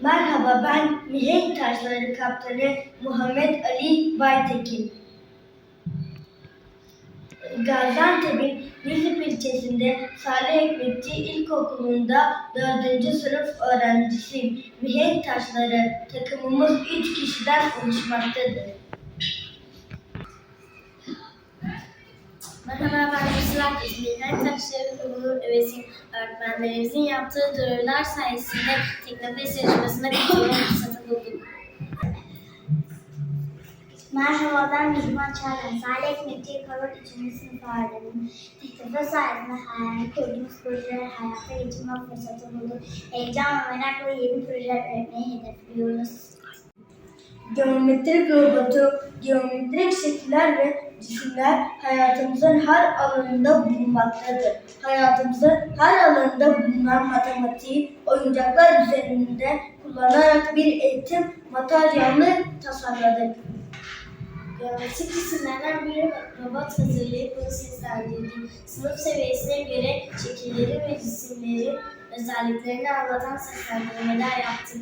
Merhaba ben Mihenk Taşları Kaptanı Muhammed Ali Baytekin. Gaziantep'in Nizip ilçesinde Salih Ekmekçi İlkokulu'nda 4. sınıf öğrencisiyim. Mihenk Taşları takımımız 3 kişiden oluşmaktadır. Merhaba Yusra İzmir'den Taşları Kurulu'nun üyesiyim. Öğretmenlerimizin yaptığı duyurular sayesinde Teknofest yarışmasına katılma fırsatı bulduk. Merhaba ben Mihman Çağlayan. Salih Ekmekçi İlkokul 3. sınıf öğrencisiyim. Teknofe sayesinde hayal kurduğumuz projeleri hayata geçirme fırsatı bulduk. Heyecan ve merakla yeni projeler üretmeyi hedefliyoruz. Geometrik robotu, geometrik şekiller ve cisimler hayatımızın her alanında bulunmaktadır. Hayatımızın her alanında bulunan matematiği oyuncaklar üzerinde kullanarak bir eğitim materyalini tasarladık. Geometrik cisimlerden bir robot hazırlayıp bunu seslendirdik. Sınıf seviyesine göre şekilleri ve cisimlerin özelliklerini anlatan seslendirmeler yaptık.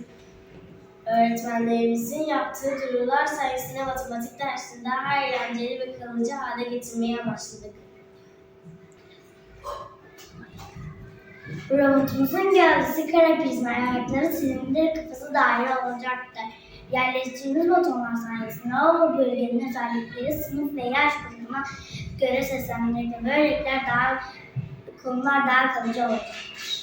Öğretmenlerimizin yaptığı duyurular sayesinde matematik dersini daha eğlenceli ve kalıcı hale getirmeyi amaçladık. Robotumuzun gövdesi kara prizma, ayakları silindir, kafası daire olacaktır. Yerleştirdiğimiz butonlar sayesinde o bölgenin özellikleri sınıf ve yaş grubuna göre seslendirildi. Böylelikle daha konular daha kalıcı olacaktır.